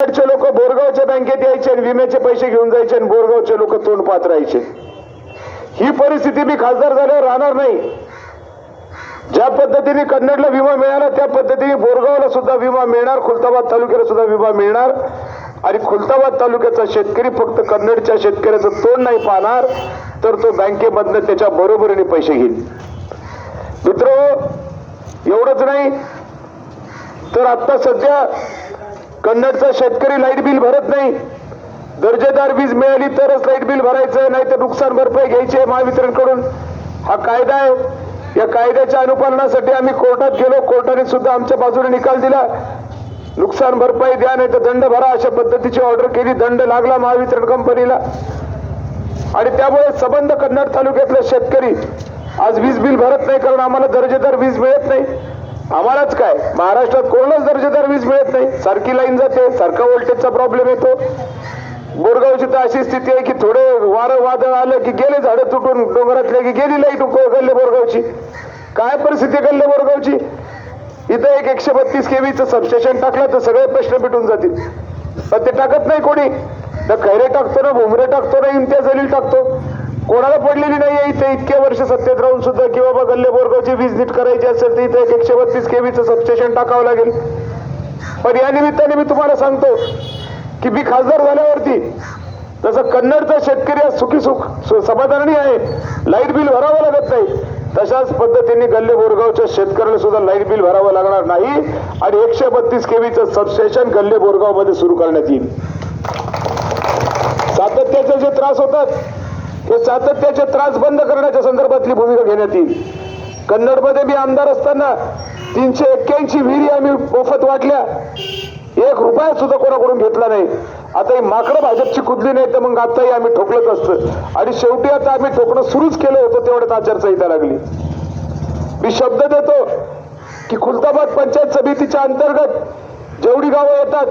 कन्नडचे लोक बोरगावच्या बँकेत यायचे आणि विम्याचे पैसे घेऊन जायचे आणि बोरगावचे लोक तोंड पाहत राहायचे ही परिस्थिती मी खासदार झाल्यावर राहणार नाही. ज्या पद्धतीने कन्नडला विमा मिळाला त्या पद्धतीने बोरगावला सुद्धा विमा मिळणार खुलताबाद तालुक्याला सुद्धा विमा मिळणार. आणि खुलताबाद तालुक्याचा शेतकरी फक्त कन्नडच्या शेतकऱ्याचं तोंड नाही पाहणार तर तो बँकेमधनं त्याच्या बरोबरीने पैसे घेईल. मित्र एवढंच नाही. तर आता सध्या कन्नडचा शेतकरी लाइट बिल भरत नाही. दर्जेदार वीज मिळाली तरच लाइट बिल भरायचं नाही तर नुकसान भरपाई घ्यायची आहे महावितरणकडून. हा कायदा आहे. या कायद्याच्या अनुपालनासाठी आम्ही कोर्टात गेलो. कोर्टाने सुद्धा आमच्या बाजूने निकाल दिला. नुकसान भरपाई द्या नाही तर दंड भरा अशा पद्धतीची ऑर्डर केली. दंड लागला महावितरण कंपनीला. आणि त्यामुळे संबंध कन्नड तालुक्यातला शेतकरी आज वीज बिल भरत नाही कारण आम्हाला दर्जेदार वीज मिळत नाही. आम्हालाच काय? महाराष्ट्रात कोणालाच दर्जेदार वीज मिळत नाही. सारखी लाईन जाते सारखा व्होल्टेजचा प्रॉब्लेम येतो. बोरगावची तर अशी स्थिती आहे की थोडे वारं वादळ आलं की गेले झाडं तुटून डोंगरातले की गेली लाइट गल्ले बोरगावची. काय परिस्थिती गल्ले बोरगावची? इथं एक एकशे बत्तीस केवीचं सबस्टेशन टाकलं तर सगळे प्रश्न भेटून जातील. पण ते टाकत नाही कोणी. तर खैरे टाकतो ना भुमरे टाकतो ना इम्तियाज जलील टाकतो. कोणाला पडलेली नाही इथे इतके वर्ष सत्तेत राहून सुद्धा की बाबा गल्ले बोरगावची वीज नीट करायची असेल तर इथे एकशे बत्तीस केवीचं सबस्टेशन टाकावं लागेल. पण या निमित्ताने मी तुम्हाला सांगतो की मी खासदार झाल्यावरती तसं कन्नडचा शेतकरी आज सुखी सुख समाधानी आहे लाइट बिल भरावं लागत नाही तशाच पद्धतीने गल्ले बोरगावच्या शेतकऱ्याला सुद्धा लाइट बिल भरावं लागणार नाही आणि एकशे बत्तीस केवीचं सबस्टेशन गल्ले बोरगावमध्ये सुरू करण्यात येईल. सातत्याचे जे त्रास होतात हे सातत्याचे त्रास बंद करण्याच्या संदर्भातली भूमिका घेण्यात येईल. कन्नडमध्ये मी आमदार असताना तीनशे एक्क्याऐंशी विहिरी आम्ही मोफत वाटल्या. एक रुपया सुद्धा कोणाकडून घेतला नाही. आता ही माकडं भाजपची कुदली नाही तर मग आताही आम्ही ठोकलंच असतं. आणि शेवटी आता आम्ही ठोकणं सुरूच केलं होतं तेवढ्यात आचारसंहिता लागली. मी शब्द देतो की खुलताबाद पंचायत समितीच्या अंतर्गत जेवढी गावं येतात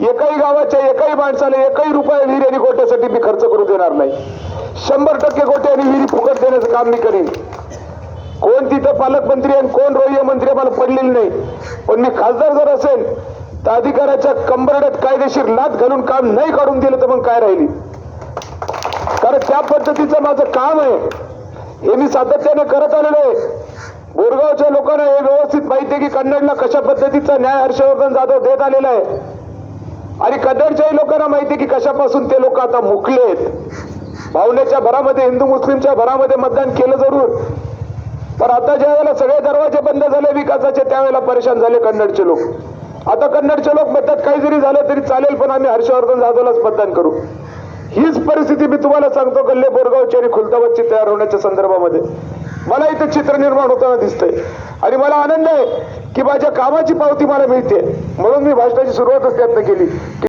एकाही गावाच्या एकाही माणसाला एकही रुपया विहिरी आणि गोट्यासाठी मी खर्च करू देणार नाही. शंभर टक्के गोटे आणि विहिरी फुकट देण्याचं काम मी करेन. कोण तिथं पालकमंत्री आणि कोण रोह्य मंत्री मला पडलेली नाही. पण मी खासदार जर असेल तर अधिकाऱ्याच्या कंबरड्यात कायदेशीर लाच घालून काम नाही काढून दिलं तर मग काय राहिली? कारण त्या पद्धतीचं माझं काम आहे. हे मी सातत्याने करत आलेलो आहे. बोरगावच्या लोकांना हे व्यवस्थित माहिती आहे की कन्नडला कशा पद्धतीचा न्याय हर्षवर्धन जाधव देत आलेला आहे. आणि कन्नडच्याही लोकांना माहिती आहे की कशापासून ते लोक आता मुकले आहेत भावनेच्या भरामध्ये हिंदू मुस्लिमच्या भरामध्ये मतदान केलं जरूर. पण आता ज्या वेळेला सगळे दरवाजे बंद झाले विकासाचे त्यावेळेला परेशान झाले कन्नडचे लोक. आता कन्नडचे लोक म्हणतात काही जरी झालं तरी चालेल पण आम्ही हर्षवर्धन जाधवलाच मतदान करू. हीच परिस्थिती मी तुम्हाला सांगतो गल्ले बोरगावची आणि खुलताबादची तयार होण्याच्या संदर्भामध्ये. मला इथं चित्र निर्माण होताना दिसतंय. आणि मला आनंद आहे की माझ्या कामाची पावती मला मिळते. म्हणून मी भाषणाची सुरुवातच त्यातनं केली.